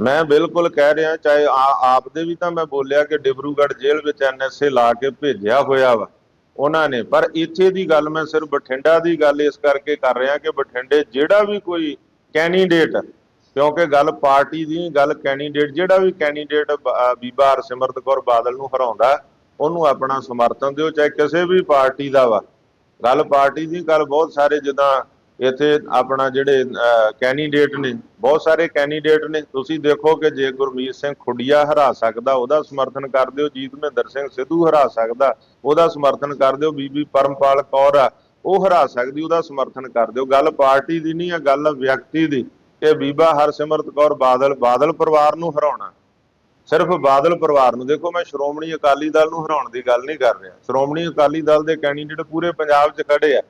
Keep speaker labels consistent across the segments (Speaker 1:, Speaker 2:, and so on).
Speaker 1: ਮੈਂ ਬਿਲਕੁਲ ਕਹਿ ਰਿਹਾ, ਚਾਹੇ ਆ- ਆਪ ਦੇ ਵੀ ਤਾਂ ਮੈਂ ਬੋਲਿਆ ਕਿ ਡਿਬਰੂਗੜ੍ਹ ਜੇਲ੍ਹ ਵਿੱਚ ਐਨਐਸਏ ਲਾ ਕੇ ਭੇਜਿਆ ਹੋਇਆ ਵਾ, ਉਹਨਾਂ ਨੇ, ਪਰ ਇੱਥੇ ਦੀ ਗੱਲ ਮੈਂ ਸਿਰਫ ਬਠਿੰਡਾ ਦੀ ਗੱਲ ਇਸ ਕਰਕੇ ਕਰ ਰਿਹਾ ਕਿ ਬਠਿੰਡੇ ਜਿਹੜਾ ਵੀ ਕੋਈ ਕੈਂਡੀਡੇਟ, ਕਿਉਂਕਿ ਗੱਲ ਪਾਰਟੀ ਦੀ ਗੱਲ ਕੈਂਡੀਡੇਟ, ਜਿਹੜਾ ਵੀ ਕੈਂਡੀਡੇਟ ਬੀਬਾ ਹਰਸਿਮਰਤ ਕੌਰ ਬਾਦਲ ਨੂੰ ਹਰਾਉਂਦਾ, ਉਹਨੂੰ ਆਪਣਾ ਸਮਰਥਨ ਦਿਓ, ਚਾਹੇ ਕਿਸੇ ਵੀ ਪਾਰਟੀ ਦਾ ਵਾ। ਗੱਲ ਪਾਰਟੀ ਦੀ ਗੱਲ ਬਹੁਤ ਸਾਰੇ ਜਿੱਦਾਂ ਇੱਥੇ ਆਪਣਾ ਜਿਹੜੇ ਕੈਂਡੀਡੇਟ ਨੇ, ਬਹੁਤ ਸਾਰੇ ਕੈਂਡੀਡੇਟ ਨੇ। ਤੁਸੀਂ ਦੇਖੋ ਕਿ ਜੇ ਗੁਰਮੀਤ ਸਿੰਘ ਖੁੱਡੀਆ ਹਰਾ ਸਕਦਾ, ਉਹਦਾ ਸਮਰਥਨ ਕਰ ਦਿਓ। ਜੀਤ ਮਹਿੰਦਰ ਸਿੰਘ ਸਿੱਧੂ ਹਰਾ ਸਕਦਾ, ਉਹਦਾ ਸਮਰਥਨ ਕਰ ਦਿਓ। ਬੀਬੀ ਪਰਮਪਾਲ ਕੌਰ ਆ, ਉਹ ਹਰਾ ਸਕਦੀ, ਉਹਦਾ ਸਮਰਥਨ ਕਰ ਦਿਓ। ਗੱਲ ਪਾਰਟੀ ਦੀ ਨਹੀਂ ਆ, ਗੱਲ ਵਿਅਕਤੀ ਦੀ। ਕਿ ਬੀਬਾ ਹਰਸਿਮਰਤ ਕੌਰ ਬਾਦਲ ਬਾਦਲ ਪਰਿਵਾਰ ਨੂੰ ਹਰਾਉਣਾ। ਸਿਰਫ ਬਾਦਲ ਪਰਿਵਾਰ ਨੂੰ। ਦੇਖੋ, ਮੈਂ ਸ਼੍ਰੋਮਣੀ ਅਕਾਲੀ ਦਲ ਨੂੰ ਹਰਾਉਣ ਦੀ ਗੱਲ ਨਹੀਂ ਕਰ ਰਿਹਾ। ਸ਼੍ਰੋਮਣੀ ਅਕਾਲੀ ਦਲ ਦੇ ਕੈਂਡੀਡੇਟ ਪੂਰੇ ਪੰਜਾਬ 'ਚ ਖੜੇ ਆ।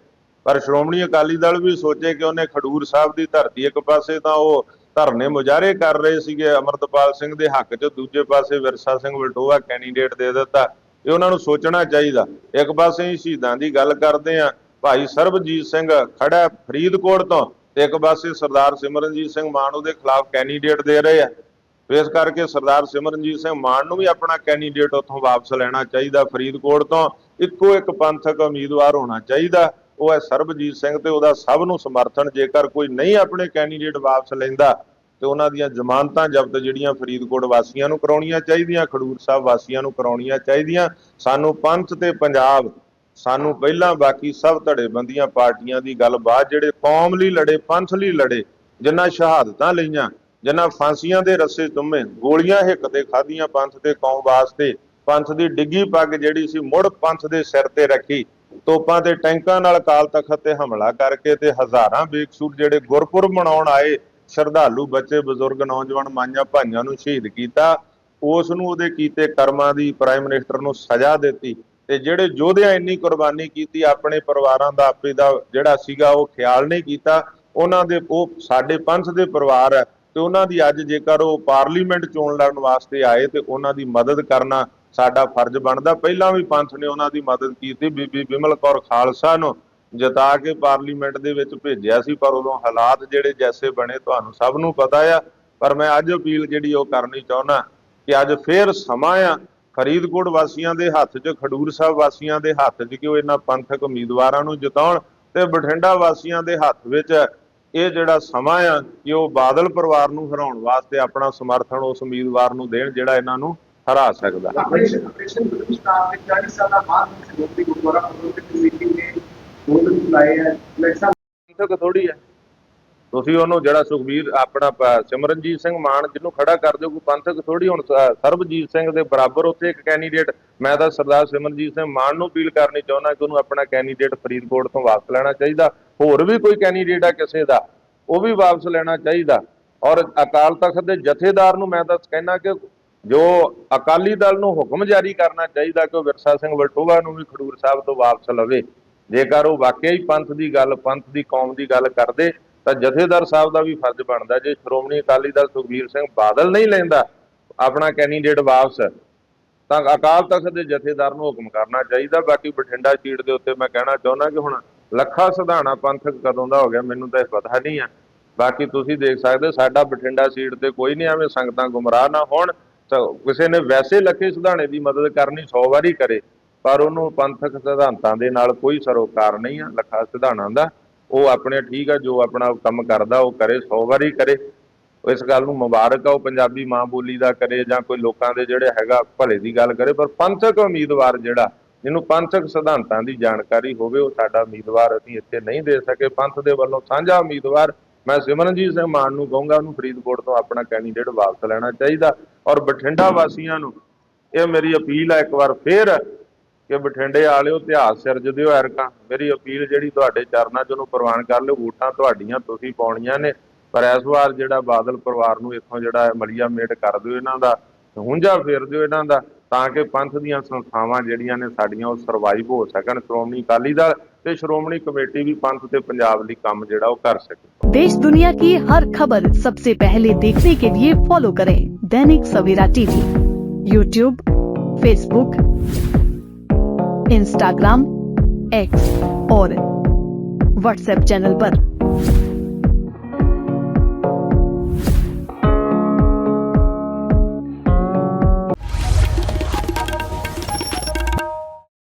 Speaker 1: ਪਰ ਸ਼੍ਰੋਮਣੀ ਅਕਾਲੀ ਦਲ ਵੀ ਸੋਚੇ ਕਿ ਉਹਨੇ ਖਡੂਰ ਸਾਹਿਬ ਦੀ ਧਰਤੀ ਇੱਕ ਪਾਸੇ ਤਾਂ ਉਹ ਧਰਨੇ ਮੁਜ਼ਾਹਰੇ ਕਰ ਰਹੇ ਸੀਗੇ, ਅਮਰਤਪਾਲ ਸਿੰਘ ਦੇ ਹੱਕ 'ਚ, ਦੂਜੇ ਪਾਸੇ ਵਿਰਸਾ ਸਿੰਘ ਵਲਟੋਆ ਕੈਂਡੀਡੇਟ ਦੇ ਦਿੱਤਾ। ਇਹ ਉਹਨਾਂ ਨੂੰ ਸੋਚਣਾ ਚਾਹੀਦਾ। ਇੱਕ ਪਾਸੇ ਹੀ ਸ਼ਹੀਦਾਂ ਦੀ ਗੱਲ ਕਰਦੇ ਆ ਭਾਈ ਸਰਬਜੀਤ ਸਿੰਘ ਖੜਾ ਫਰੀਦਕੋਟ ਤੋਂ ਤੇ ਇੱਕ ਪਾਸੇ ਸਰਦਾਰ ਸਿਮਰਨਜੀਤ ਸਿੰਘ ਮਾਨ ਉਹਦੇ ਖਿਲਾਫ ਕੈਂਡੀਡੇਟ ਦੇ ਰਹੇ ਆ। ਇਸ ਕਰਕੇ ਸਰਦਾਰ ਸਿਮਰਨਜੀਤ ਸਿੰਘ ਮਾਨ ਨੂੰ ਵੀ ਆਪਣਾ ਕੈਂਡੀਡੇਟ ਉੱਥੋਂ ਵਾਪਸ ਲੈਣਾ ਚਾਹੀਦਾ। ਫਰੀਦਕੋਟ ਤੋਂ ਇੱਕੋ ਇੱਕ ਪੰਥਕ ਉਮੀਦਵਾਰ ਹੋਣਾ ਚਾਹੀਦਾ। ਉਹ ਹੈ ਸਰਬਜੀਤ ਸਿੰਘ ਤੇ ਉਹਦਾ ਸਭ ਨੂੰ ਸਮਰਥਨ। ਜੇਕਰ ਕੋਈ ਨਹੀਂ ਆਪਣੇ ਕੈਂਡੀਡੇਟ ਵਾਪਸ ਲੈਂਦਾ, ਤੇ ਉਹਨਾਂ ਦੀਆਂ ਜ਼ਮਾਨਤਾਂ ਜ਼ਬਤ ਜਿਹੜੀਆਂ ਫਰੀਦਕੋਟ ਵਾਸੀਆਂ ਨੂੰ ਕਰਾਉਣੀਆਂ ਚਾਹੀਦੀਆਂ, ਖਡੂਰ ਸਾਹਿਬ ਵਾਸੀਆਂ ਨੂੰ ਕਰਾਉਣੀਆਂ ਚਾਹੀਦੀਆਂ, ਸਾਨੂੰ ਪੰਥ ਤੇ ਪੰਜਾਬ, ਸਾਨੂੰ ਪਹਿਲਾਂ ਬਾਕੀ ਸਭ ਧੜੇਬੰਦੀਆਂ ਪਾਰਟੀਆਂ ਦੀ ਗੱਲਬਾਤ, ਜਿਹੜੇ ਕੌਮ ਲਈ ਲੜੇ ਪੰਥ ਲਈ ਲੜੇ ਜਿਨ੍ਹਾਂ ਸ਼ਹਾਦਤਾਂ ਲਈਆਂ ਜਿਨ੍ਹਾਂ ਫਾਂਸੀਆਂ ਦੇ ਰੱਸੇ ਤੁੰਮੇ ਗੋਲੀਆਂ ਹਿੱਕ ਤੇ ਖਾਧੀਆਂ ਪੰਥ ਤੇ ਕੌਮ ਵਾਸਤੇ, ਪੰਥ ਦੀ ਡਿੱਗੀ ਪੱਗ ਜਿਹੜੀ ਸੀ ਮੁੜ ਪੰਥ ਦੇ ਸਿਰ ਤੇ ਰੱਖੀ। ਤੋਪਾਂ ਤੇ ਟੈਂਕਾਂ ਨਾਲ ਕਾਲ ਤਖਤ ਤੇ ਹਮਲਾ ਕਰਕੇ ਤੇ ਹਜ਼ਾਰਾਂ ਬੇਕਸੂਰ ਜਿਹੜੇ ਗੁਰਪੁਰਬ ਮਨਾਉਣ ਆਏ, ਸ਼ਰਧਾਲੂ, ਬੱਚੇ, ਬਜ਼ੁਰਗ, ਨੌਜਵਾਨ ਮਾਈਆਂ ਭਾਈਆਂ ਨੂੰ ਸ਼ਹੀਦ ਕੀਤਾ, ਉਸ ਨੂੰ ਉਹਦੇ ਕੀਤੇ ਕਰਮਾਂ ਦੀ ਪ੍ਰਾਈਮ ਮਿਨਿਸਟਰ ਨੂੰ ਸਜ਼ਾ ਦਿੱਤੀ ਤੇ ਜਿਹੜੇ ਯੋਧਿਆਂ ਇੰਨੀ ਕੁਰਬਾਨੀ ਕੀਤੀ, ਆਪਣੇ ਪਰਿਵਾਰਾਂ ਦਾ, ਆਪੇ ਦਾ ਜਿਹੜਾ ਸੀਗਾ ਉਹ ਖਿਆਲ ਨਹੀਂ ਕੀਤਾ, ਉਹਨਾਂ ਦੇ ਉਹ ਸਾਡੇ ਪੰਥ ਦੇ ਪਰਿਵਾਰ ਹੈ ਤੇ ਉਹਨਾਂ ਦੀ ਅੱਜ ਜੇਕਰ ਉਹ ਪਾਰਲੀਮੈਂਟ ਚੋਣ ਲੜਨ ਵਾਸਤੇ ਆਏ ਤੇ ਉਹਨਾਂ ਦੀ ਮਦਦ ਕਰਨਾ ਸਾਡਾ ਫਰਜ਼ ਬਣਦਾ, ਪਹਿਲਾਂ ਵੀ ਪੰਥ ਨੇ ਉਹਨਾਂ ਦੀ ਮਦਦ ਕੀਤੀ, ਬੀਬੀ ਬਿਮਲ ਕੌਰ ਖਾਲਸਾ ਨੂੰ ਜਤਾ ਕੇ ਪਾਰਲੀਮੈਂਟ ਦੇ ਵਿੱਚ ਭੇਜਿਆ ਸੀ, ਪਰ ਉਦੋਂ ਹਾਲਾਤ ਜਿਹੜੇ ਜੈਸੇ ਬਣੇ, ਤੁਹਾਨੂੰ ਸਭ ਨੂੰ ਪਤਾ ਆ। ਪਰ ਮੈਂ ਅੱਜ ਅਪੀਲ ਜਿਹੜੀ ਉਹ ਕਰਨੀ ਚਾਹੁੰਦਾ ਕਿ ਅੱਜ ਫੇਰ ਸਮਾਂ ਆ, ਫਰੀਦਕੋਟ ਵਾਸੀਆਂ ਦੇ ਹੱਥ 'ਚ, ਖਡੂਰ ਸਾਹਿਬ ਵਾਸੀਆਂ ਦੇ ਹੱਥ 'ਚ ਕਿ ਉਹ ਇਹਨਾਂ ਪੰਥਕ ਉਮੀਦਵਾਰਾਂ ਨੂੰ ਜਿਤਾਉਣ ਤੇ ਬਠਿੰਡਾ ਵਾਸੀਆਂ ਦੇ ਹੱਥ ਵਿੱਚ ਇਹ ਜਿਹੜਾ ਸਮਾਂ ਆ ਕਿ ਉਹ ਬਾਦਲ ਪਰਿਵਾਰ ਨੂੰ ਹਰਾਉਣ ਵਾਸਤੇ ਆਪਣਾ ਸਮਰਥਨ ਉਸ ਉਮੀਦਵਾਰ ਨੂੰ ਦੇਣ ਜਿਹੜਾ ਇਹਨਾਂ ਨੂੰ ਹਰਾ ਸਕਦਾ।
Speaker 2: ਆਪਰੇਸ਼ਨ ਆਪਰੇਸ਼ਨ ਬ੍ਰਿਟਿਸ਼ ਸਟਾਫ ਦੇ 40 ਸਾਲਾਂ ਬਾਅਦ ਸੰਯੁਕਤ ਗੁਰਦੁਆਰਾ ਪ੍ਰਬੰਧਕ ਕਮੇਟੀ ਨੇ ਬੋਰਡ ਬੁਲਾਏ ਹੈ ਇਲੈਕਸ਼ਨ
Speaker 1: ਪੰਥਕ ਥੋੜੀ ਹੈ ਤੁਸੀਂ ਉਹਨੂੰ ਜਿਹੜਾ ਸੁਖਬੀਰ, ਆਪਣਾ ਸਿਮਰਨਜੀਤ ਸਿੰਘ ਮਾਨ ਜਿਹਨੂੰ ਖੜਾ ਕਰ ਦਿਓ, ਕੋਈ ਪੰਥਕ ਥੋੜੀ ਹੁਣ ਸਰਬਜੀਤ ਸਿੰਘ ਦੇ ਬਰਾਬਰ ਉੱਥੇ ਇੱਕ ਕੈਂਡੀਡੇਟ ਮੈਂ ਤਾਂ ਸਰਦਾਰ ਸਿਮਰਨਜੀਤ ਸਿੰਘ ਮਾਨ ਨੂੰ ਅਪੀਲ ਕਰਨੀ ਚਾਹੁੰਦਾ ਕਿ ਉਹਨੂੰ ਆਪਣਾ ਕੈਂਡੀਡੇਟ ਫਰੀਦਕੋਟ ਤੋਂ ਵਾਪਸ ਲੈਣਾ ਚਾਹੀਦਾ। ਹੋਰ ਵੀ ਕੋਈ ਕੈਂਡੀਡੇਟ ਆ ਕਿਸੇ ਦਾ, ਉਹ ਵੀ ਵਾਪਸ ਲੈਣਾ ਚਾਹੀਦਾ। ਔਰ ਅਕਾਲ ਤਖਤ ਦੇ ਜਥੇਦਾਰ ਨੂੰ ਮੈਂ ਤਾਂ ਕਹਿਣਾ ਕਿ ਜੋ ਅਕਾਲੀ ਦਲ ਨੂੰ ਹੁਕਮ ਜਾਰੀ ਕਰਨਾ ਚਾਹੀਦਾ ਕਿ ਉਹ ਵਿਰਸਾ ਸਿੰਘ ਵਲਟੋਹਾ ਨੂੰ ਵੀ ਖਡੂਰ ਸਾਹਿਬ ਤੋਂ ਵਾਪਸ ਲਵੇ। ਜੇਕਰ ਉਹ ਵਾਕਿਆ ਹੀ ਪੰਥ ਦੀ ਗੱਲ ਪੰਥ ਦੀ ਕੌਮ ਦੀ ਗੱਲ ਕਰਦੇ ਤਾਂ ਜਥੇਦਾਰ ਸਾਹਿਬ ਦਾ ਵੀ ਫਰਜ਼ ਬਣਦਾ। ਜੇ ਸ਼੍ਰੋਮਣੀ ਅਕਾਲੀ ਦਲ ਸੁਖਬੀਰ ਸਿੰਘ ਬਾਦਲ ਨਹੀਂ ਲੈਂਦਾ ਆਪਣਾ ਕੈਂਡੀਡੇਟ ਵਾਪਸ ਤਾਂ ਅਕਾਲ ਤਖਤ ਦੇ ਜਥੇਦਾਰ ਨੂੰ ਹੁਕਮ ਕਰਨਾ ਚਾਹੀਦਾ। ਬਾਕੀ ਬਠਿੰਡਾ ਸੀਟ ਦੇ ਉੱਤੇ ਮੈਂ ਕਹਿਣਾ ਚਾਹੁੰਦਾ ਕਿ ਹੁਣ ਲੱਖਾ ਸਿਧਾਣਾ ਪੰਥਕ ਕਦੋਂ ਦਾ ਹੋ ਗਿਆ ਮੈਨੂੰ ਤਾਂ ਇਹ ਪਤਾ ਨਹੀਂ ਆ। ਬਾਕੀ ਤੁਸੀਂ ਦੇਖ ਸਕਦੇ ਹੋ, ਸਾਡਾ ਬਠਿੰਡਾ ਸੀਟ ਤੇ ਕੋਈ ਨਹੀਂ ਐਵੇਂ ਸੰਗਤਾਂ ਗੁੰਮਰਾਹ ਨਾ ਹੋਣ। ਤਾਂ ਕਿਸੇ ਨੇ ਵੈਸੇ ਲੱਖੇ ਸਿਧਾਣੇ ਦੀ ਮਦਦ ਕਰਨੀ 100 ਵਾਰੀ ਕਰੇ, ਪਰ ਉਹਨੂੰ ਪੰਥਕ ਸਿਧਾਂਤਾਂ ਦੇ ਨਾਲ ਕੋਈ ਸਰੋਕਾਰ ਨਹੀਂ ਆ, ਲੱਖਾ ਸਿਧਾਣਾ ਦਾ। ਉਹ ਆਪਣੇ ਠੀਕ ਆ, ਜੋ ਆਪਣਾ ਕੰਮ ਕਰਦਾ, ਉਹ ਕਰੇ 100 ਵਾਰੀ ਕਰੇ। ਇਸ ਗੱਲ ਨੂੰ ਮੁਬਾਰਕ ਆ, ਉਹ ਪੰਜਾਬੀ ਮਾਂ ਬੋਲੀ ਦਾ ਕਰੇ ਜਾਂ ਕੋਈ ਲੋਕਾਂ ਦੇ ਜਿਹੜੇ ਹੈਗਾ, ਭਲੇ ਦੀ ਗੱਲ ਕਰੇ। ਪਰ ਪੰਥਕ ਉਮੀਦਵਾਰ ਜਿਹੜਾ, ਜਿਹਨੂੰ ਪੰਥਕ ਸਿਧਾਂਤਾਂ ਦੀ ਜਾਣਕਾਰੀ ਹੋਵੇ, ਉਹ ਸਾਡਾ ਉਮੀਦਵਾਰ ਅਸੀਂ ਇੱਥੇ ਨਹੀਂ ਦੇ ਸਕੇ। ਪੰਥ ਦੇ ਵੱਲੋਂ ਸਾਂਝਾ ਉਮੀਦਵਾਰ ਮੈਂ ਸਿਮਰਨਜੀਤ ਸਿੰਘ ਮਾਨ ਨੂੰ ਕਹੂੰਗਾ ਉਹਨੂੰ ਫਰੀਦਕੋਟ ਤੋਂ ਆਪਣਾ ਕੈਂਡੀਡੇਟ ਵਾਪਸ ਲੈਣਾ ਚਾਹੀਦਾ ਔਰ ਬਠਿੰਡਾ ਵਾਸੀਆਂ ਨੂੰ ਇਹ ਮੇਰੀ ਅਪੀਲ ਹੈ ਇੱਕ ਵਾਰ ਫੇਰ ਕਿ ਬਠਿੰਡੇ ਵਾਲਿਓ ਇਤਿਹਾਸ ਸਿਰਜ ਦਿਓ ਐਰਕਾਂ। ਮੇਰੀ ਅਪੀਲ ਜਿਹੜੀ ਤੁਹਾਡੇ ਚਰਨਾਂ 'ਚ ਉਹਨੂੰ ਪ੍ਰਵਾਨ ਕਰ ਲਿਓ, ਵੋਟਾਂ ਤੁਹਾਡੀਆਂ ਤੁਸੀਂ ਪਾਉਣੀਆਂ ਨੇ, ਪਰ ਇਸ ਵਾਰ ਜਿਹੜਾ ਬਾਦਲ ਪਰਿਵਾਰ ਨੂੰ ਇੱਥੋਂ ਜਿਹੜਾ ਮਲੀਆ ਮੇਟ ਕਰ ਦਿਓ ਇਹਨਾਂ ਦਾ ਹੁੰਜਾ ਫੇਰ ਦਿਓ ਇਹਨਾਂ ਦਾ, ਤਾਂ ਕਿ ਪੰਥ ਦੀਆਂ ਸੰਸਥਾਵਾਂ ਜਿਹੜੀਆਂ ਨੇ ਸਾਡੀਆਂ ਉਹ ਸਰਵਾਈਵ ਹੋ ਸਕਣ। ਸ਼੍ਰੋਮਣੀ ਅਕਾਲੀ ਦਲ ਤੇ ਸ਼੍ਰੋਮਣੀ ਕਮੇਟੀ ਵੀ ਪੰਥ ਤੇ ਪੰਜਾਬ ਲਈ ਕੰਮ ਜਿਹੜਾ ਉਹ ਕਰ ਸਕੇ
Speaker 3: देश दुनिया की हर खबर सबसे पहले देखने के लिए फॉलो करें Dainik Savera TV YouTube Facebook Instagram X और व्हाट्सएप चैनल पर।